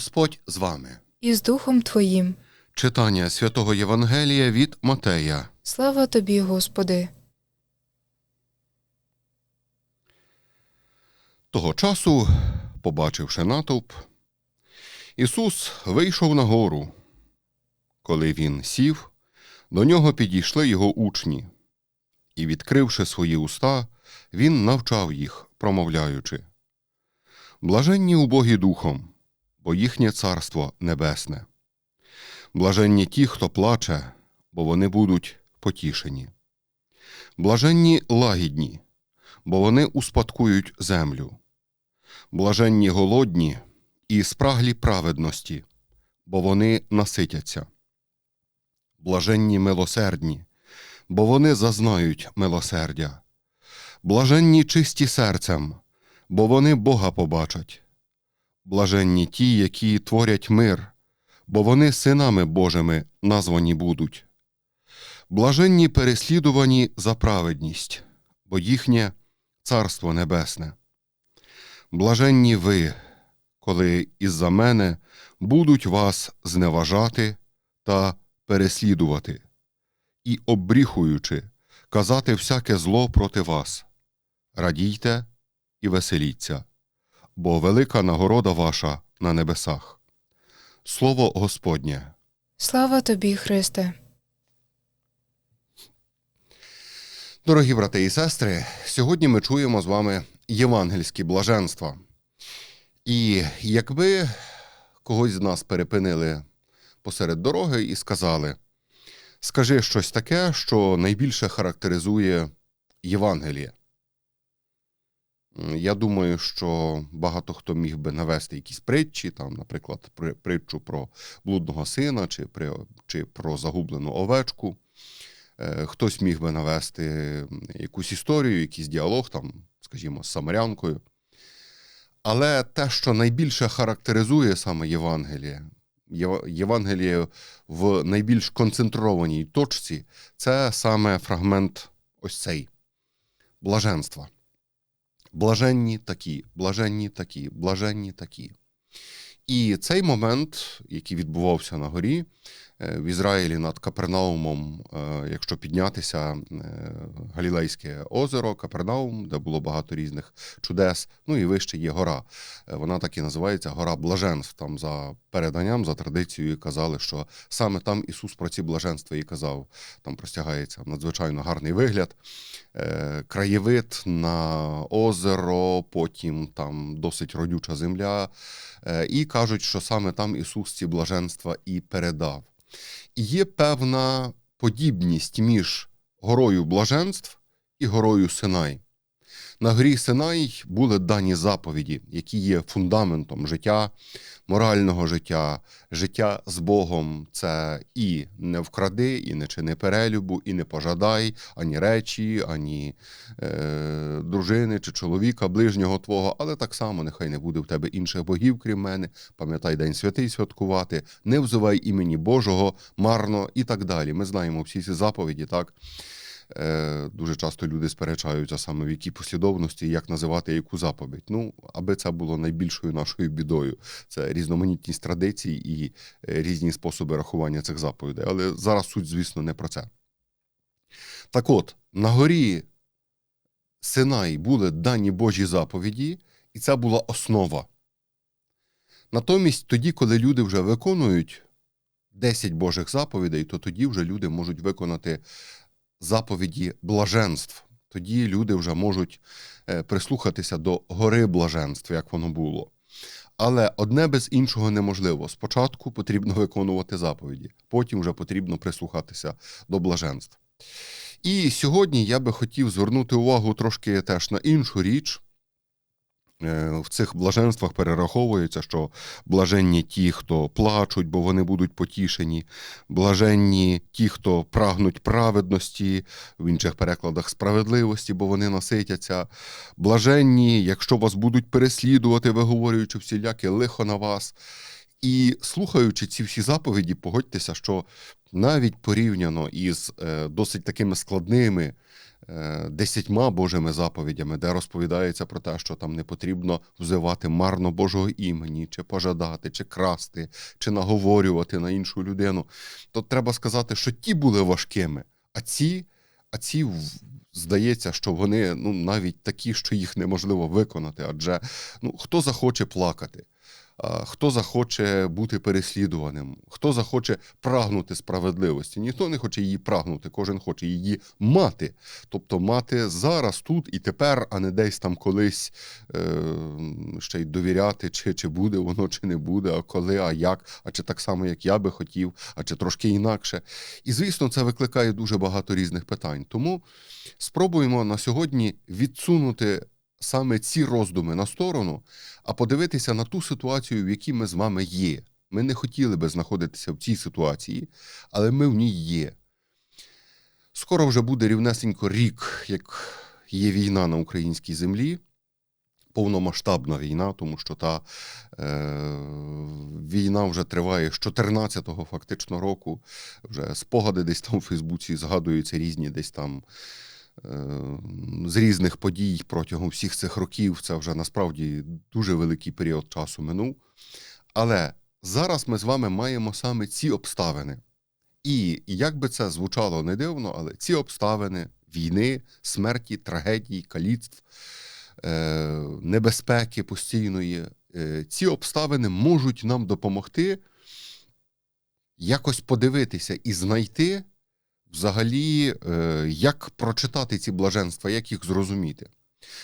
Господь з вами. і з Духом Твоїм. Читання святого Євангелія від Матея. Слава тобі, Господи! Того часу, побачивши натовп, Ісус вийшов на гору. Коли він сів, до нього підійшли його учні, і, відкривши свої уста, він навчав їх, промовляючи Блаженні убогі духом, бо їхнє царство небесне. Блаженні ті, хто плаче, бо вони будуть потішені. Блаженні лагідні, бо вони успадкують землю. Блаженні голодні і спраглі праведності, бо вони наситяться. Блаженні милосердні, бо вони зазнають милосердя. Блаженні чисті серцем, бо вони Бога побачать. Блаженні ті, які творять мир, бо вони синами Божими названі будуть. Блаженні переслідувані за праведність, бо їхнє Царство Небесне. Блаженні ви, коли із-за мене будуть вас зневажати та переслідувати, і, обріхуючи, казати всяке зло проти вас. Радійте і веселіться, бо велика нагорода ваша на небесах. Слово Господнє. Слава тобі, Христе! Дорогі брати і сестри, сьогодні ми чуємо з вами євангельські блаженства. І якби когось з нас перепинили посеред дороги і сказали: скажи щось таке, що найбільше характеризує Євангеліє. Я думаю, що багато хто міг би навести якісь притчі, там, наприклад, притчу про блудного сина чи, чи про загублену овечку. Е, Хтось міг би навести якусь історію, якийсь діалог, там, скажімо, з самарянкою. Але те, що найбільше характеризує саме Євангеліє, Євангеліє в найбільш концентрованій точці, це саме фрагмент ось цей блаженства. Блаженні такі, блаженні такі, блаженні такі. І цей момент, який відбувався на горі, в Ізраїлі над Капернаумом, е, якщо піднятися е, Галілейське озеро, Капернаум, де було багато різних чудес. Ну і вище є гора. Е, Вона так і називається Гора Блаженств. Там за переданням, за традицією казали, що саме там Ісус про ці блаженства і казав. Там простягається надзвичайно гарний вигляд, е, краєвид на озеро, потім там досить родюча земля. Е, І кажуть, що саме там Ісус ці блаженства і передав. І є певна подібність між горою блаженств і горою Синай. На горі Синай були дані заповіді, які є фундаментом життя, морального життя, життя з Богом. Це і не вкради, і не чини перелюбу, і не пожадай ані речі, ані е, дружини чи чоловіка, ближнього твого, але так само нехай не буде в тебе інших богів, крім мене. Пам'ятай День святий святкувати, не взивай імені Божого марно і так далі. Ми знаємо всі ці заповіді, так. Е, Дуже часто люди сперечаються саме в якій послідовності, як називати яку заповідь. Ну, аби це було найбільшою нашою бідою. Це різноманітність традицій і е, різні способи рахування цих заповідей. Але зараз суть, звісно, не про це. Так от, на горі Синай були дані Божі заповіді, і це була основа. Натомість, тоді, коли люди вже виконують 10 Божих заповідей, то тоді вже люди можуть виконати заповіді блаженств. Тоді люди вже можуть е, прислухатися до гори блаженств, як воно було. Але одне без іншого неможливо. Спочатку потрібно виконувати заповіді, потім вже потрібно прислухатися до блаженств. І сьогодні я би хотів звернути увагу трошки теж на іншу річ. Е, В цих блаженствах перераховується, що блаженні ті, хто плачуть, бо вони будуть потішені, блаженні ті, хто прагнуть праведності, в інших перекладах справедливості, бо вони наситяться. Блаженні, якщо вас будуть переслідувати, виговорюючи всіляке лихо на вас. І слухаючи ці всі заповіді, погодьтеся, що навіть порівняно із е, досить такими складними десятьма Божими заповідями, де розповідається про те, що там не потрібно взивати марно Божого імені, чи пожадати, чи красти, чи наговорювати на іншу людину, то треба сказати, що ті були важкими, а ці, а ці здається, що вони ну, навіть такі, що їх неможливо виконати. Адже ну, хто захоче плакати? Хто захоче бути переслідуваним, хто захоче прагнути справедливості? Ніхто не хоче її прагнути, кожен хоче її мати. Тобто мати зараз, тут і тепер, а не десь там колись е, ще й довіряти, чи, чи буде воно, чи не буде, а коли, а як, а чи так само, як я би хотів, а чи трошки інакше. І звісно, це викликає дуже багато різних питань. Тому спробуємо на сьогодні відсунути саме ці роздуми на сторону, а подивитися на ту ситуацію, в якій ми з вами є. Ми не хотіли би знаходитися в цій ситуації, але ми в ній є. Скоро вже буде рівнесенько рік, як є війна на українській землі, повномасштабна війна, тому що та е, війна вже триває з 14-го фактично року. Вже спогади десь там у Фейсбуці згадуються різні десь там з різних подій протягом всіх цих років. Це вже насправді дуже великий період часу минув. Але зараз ми з вами маємо саме ці обставини. І як би це звучало не дивно, але ці обставини війни, смерті, трагедії, каліцтв, е, небезпеки постійної, е, ці обставини можуть нам допомогти якось подивитися і знайти взагалі, е, як прочитати ці блаженства, як їх зрозуміти.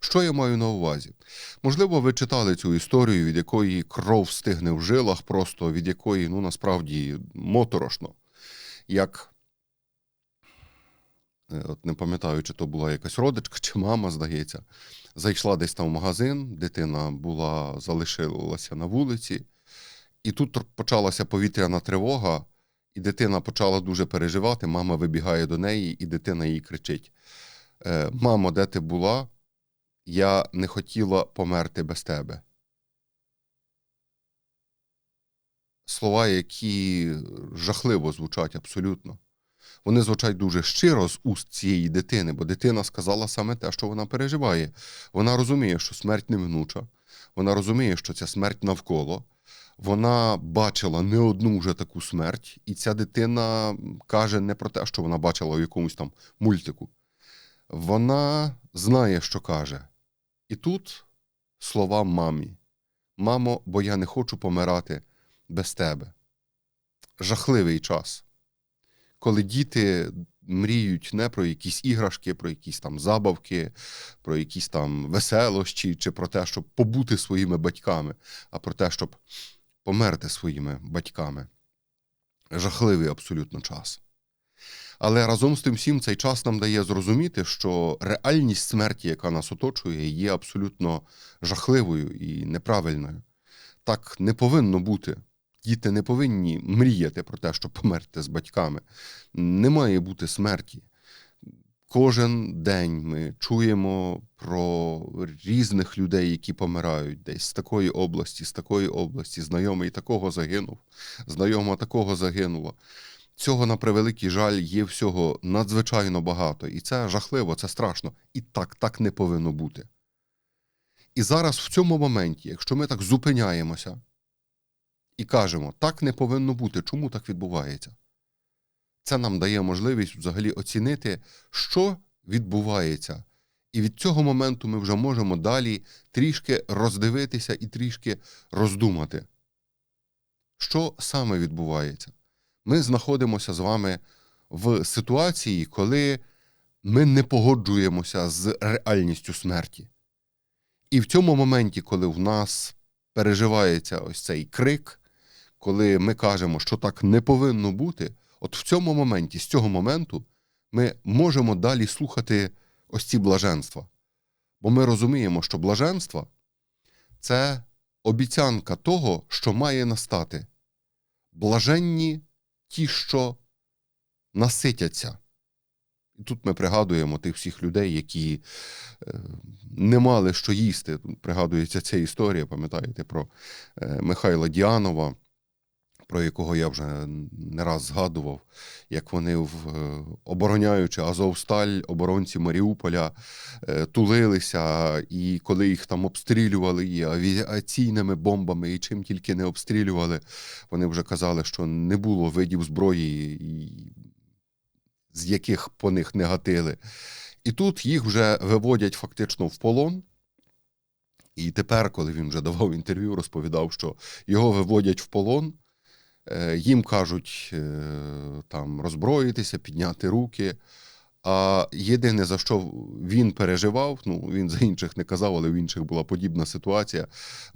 Що я маю на увазі? Можливо, ви читали цю історію, від якої кров стигне в жилах, просто від якої, ну, насправді, моторошно. Як, е, от не пам'ятаю, чи то була якась родичка, чи мама, здається, зайшла десь там в магазин, дитина була, залишилася на вулиці, і тут почалася повітряна тривога, і дитина почала дуже переживати. Мама вибігає до неї, і дитина їй кричить: «Е, Мамо, де ти була? Я не хотіла померти без тебе. Слова, які жахливо звучать абсолютно. Вони звучать дуже щиро з уст цієї дитини, бо дитина сказала саме те, що вона переживає. Вона розуміє, що смерть неминуча, вона розуміє, що ця смерть навколо. Вона бачила не одну вже таку смерть, і ця дитина каже не про те, що вона бачила в якомусь там мультику. Вона знає, що каже. І тут слова мамі: Мамо, бо я не хочу помирати без тебе. Жахливий час, коли діти мріють не про якісь іграшки, про якісь там забавки, про якісь там веселощі, чи про те, щоб побути своїми батьками, а про те, щоб померти своїми батьками. Жахливий абсолютно час. Але разом з тим всім цей час нам дає зрозуміти, що реальність смерті, яка нас оточує, є абсолютно жахливою і неправильною. Так не повинно бути. Діти не повинні мріяти про те, щоб померти з батьками. Не має бути смерті. Кожен день ми чуємо про різних людей, які помирають десь з такої області, з такої області, знайомий такого загинув, знайома такого загинула. Цього, на превеликий жаль, є всього надзвичайно багато. І це жахливо, це страшно. І так, так не повинно бути. І зараз, в цьому моменті, якщо ми так зупиняємося і кажемо, так не повинно бути, чому так відбувається? Це нам дає можливість взагалі оцінити, що відбувається. І від цього моменту ми вже можемо далі трішки роздивитися і трішки роздумати, що саме відбувається. Ми знаходимося з вами в ситуації, коли ми не погоджуємося з реальністю смерті. І в цьому моменті, коли в нас переживається ось цей крик, коли ми кажемо, що так не повинно бути, от в цьому моменті, з цього моменту, ми можемо далі слухати ось ці блаженства. Бо ми розуміємо, що блаженство це обіцянка того, що має настати. Блаженні ті, що наситяться. І тут ми пригадуємо тих всіх людей, які е, не мали що їсти. Тут Пригадується ця історія, пам'ятаєте, про е, Михайла Діанова, про якого я вже не раз згадував, як вони, в, е, обороняючи Азовсталь, оборонці Маріуполя, е, тулилися, і коли їх там обстрілювали і авіаційними бомбами, і чим тільки не обстрілювали, вони вже казали, що не було видів зброї, з яких по них не гатили. І тут їх вже виводять фактично в полон. І тепер, коли він вже давав інтерв'ю, розповідав, що його виводять в полон, їм кажуть е, там роззброїтися, підняти руки. А єдине, за що він переживав, ну він за інших не казав, але в інших була подібна ситуація.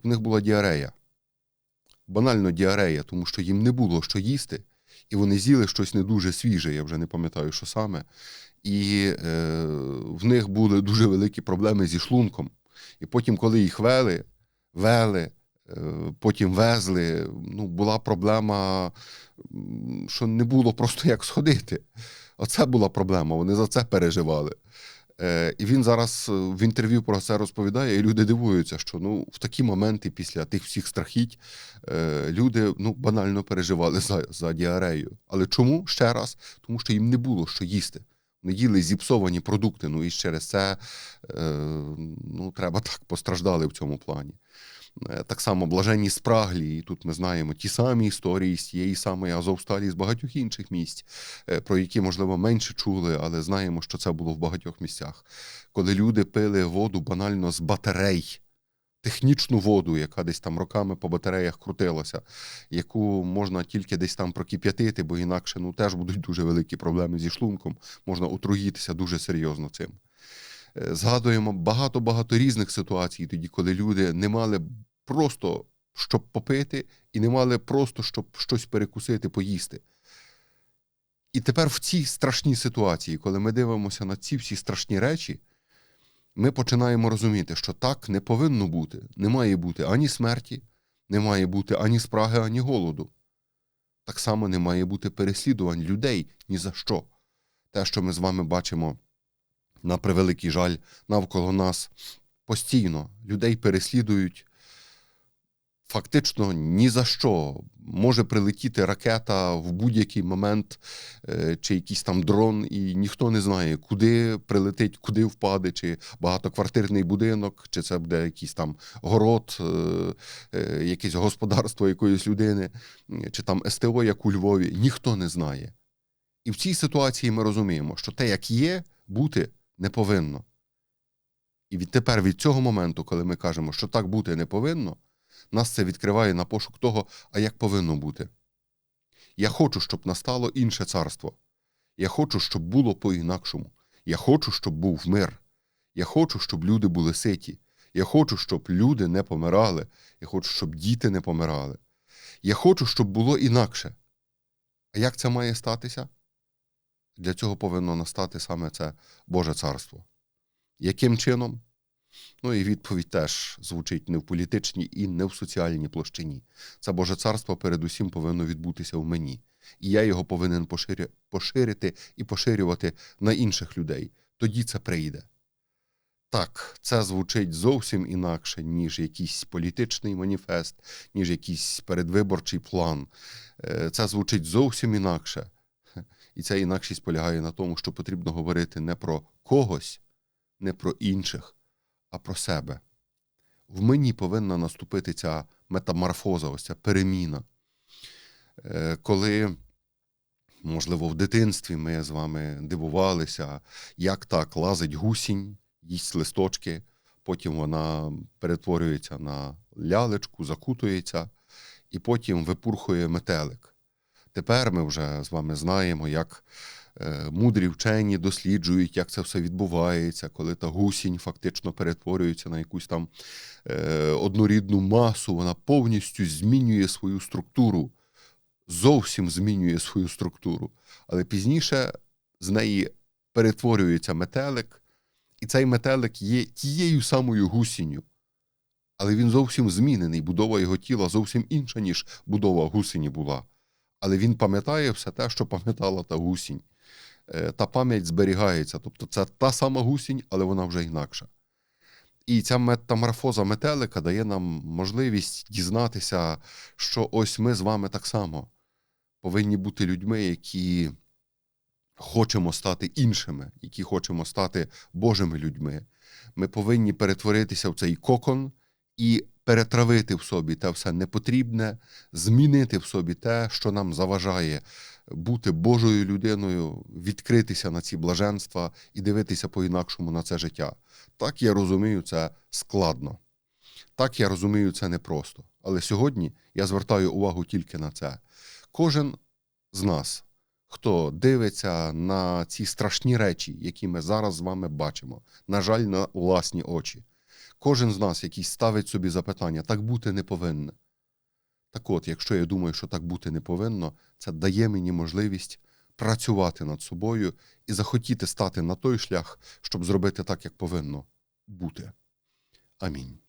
В них була діарея. Банально діарея, тому що їм не було що їсти, і вони з'їли щось не дуже свіже, я вже не пам'ятаю, що саме. І е, в них були дуже великі проблеми зі шлунком. І потім, коли їх вели, вели, е, потім везли, ну, була проблема, що не було просто як сходити. Оце була проблема, вони за це переживали. Е, І він зараз е, в інтерв'ю про це розповідає, і люди дивуються, що ну, в такі моменти, після тих всіх страхіть, е, люди ну, банально переживали за, за діарею. Але чому ще раз? Тому що їм не було що їсти. Вони їли зіпсовані продукти. Ну і через це е, ну, треба так постраждали в цьому плані. Е, Так само блаженні спраглі, і тут ми знаємо ті самі історії з тієї самої Азовсталі, з багатьох інших місць, е, про які, можливо, менше чули, але знаємо, що це було в багатьох місцях. Коли люди пили воду банально з батарей, технічну воду, яка десь там роками по батареях крутилася, яку можна тільки десь там прокип'ятити, бо інакше ну, теж будуть дуже великі проблеми зі шлунком, можна отруїтися дуже серйозно цим. Згадуємо багато-багато різних ситуацій, тоді, коли люди не мали просто щоб попити, і не мали просто щоб щось перекусити, поїсти. І тепер в цій страшній ситуації, коли ми дивимося на ці всі страшні речі, ми починаємо розуміти, що так не повинно бути. Не має бути ані смерті, не має бути ані спраги, ані голоду. Так само не має бути переслідувань людей ні за що. Те, що ми з вами бачимо на превеликий жаль навколо нас постійно. Людей переслідують фактично ні за що. Може прилетіти ракета в будь-який момент, е, чи якийсь там дрон, і ніхто не знає, куди прилетить, куди впаде, чи багатоквартирний будинок, чи це буде якийсь там город, е, е, якесь господарство якоїсь людини, чи там СТО, як у Львові. Ніхто не знає. І в цій ситуації ми розуміємо, що те, як є, бути не повинно. І відтепер від цього моменту, коли ми кажемо, що так бути не повинно, нас це відкриває на пошук того, а як повинно бути. Я хочу, щоб настало інше царство. Я хочу, щоб було по-інакшому. Я хочу, щоб був мир. Я хочу, щоб люди були ситі. Я хочу, щоб люди не помирали. Я хочу, щоб діти не помирали. Я хочу, щоб було інакше. А як це має статися? Для цього повинно настати саме це Боже царство. Яким чином? Ну і відповідь теж звучить не в політичній і не в соціальній площині. Це Боже царство передусім повинно відбутися в мені. І я його повинен поширити і поширювати на інших людей. Тоді це прийде. Так, це звучить зовсім інакше, ніж якийсь політичний маніфест, ніж якийсь передвиборчий план. Е, Це звучить зовсім інакше. І ця інакшість полягає на тому, що потрібно говорити не про когось, не про інших, а про себе. В мені повинна наступити ця метаморфоза, ось ця переміна. Е, Коли, можливо, в дитинстві ми з вами дивувалися, як так лазить гусінь, їсть листочки, потім вона перетворюється на лялечку, закутується, і потім випурхує метелик. Тепер ми вже з вами знаємо, як е, мудрі вчені досліджують, як це все відбувається, коли та гусінь фактично перетворюється на якусь там е, однорідну масу, вона повністю змінює свою структуру, зовсім змінює свою структуру. Але пізніше з неї перетворюється метелик, і цей метелик є тією самою гусінню. Але він зовсім змінений, будова його тіла зовсім інша, ніж будова гусені була але він пам'ятає все те, що пам'ятала та гусінь. Е, Та пам'ять зберігається. Тобто це та сама гусінь, але вона вже інакша. І ця метаморфоза метелика дає нам можливість дізнатися, що ось ми з вами так само повинні бути людьми, які хочемо стати іншими, які хочемо стати Божими людьми. Ми повинні перетворитися в цей кокон і перетравити в собі те все непотрібне, змінити в собі те, що нам заважає бути Божою людиною, відкритися на ці блаженства і дивитися по-інакшому на це життя. Так я розумію, це складно. Так я розумію, це непросто. Але сьогодні я звертаю увагу тільки на це. Кожен з нас, хто дивиться на ці страшні речі, які ми зараз з вами бачимо, на жаль, на власні очі. Кожен з нас, який ставить собі запитання, так бути не повинне. Так от, якщо я думаю, що так бути не повинно, це дає мені можливість працювати над собою і захотіти стати на той шлях, щоб зробити так, як повинно бути. Амінь.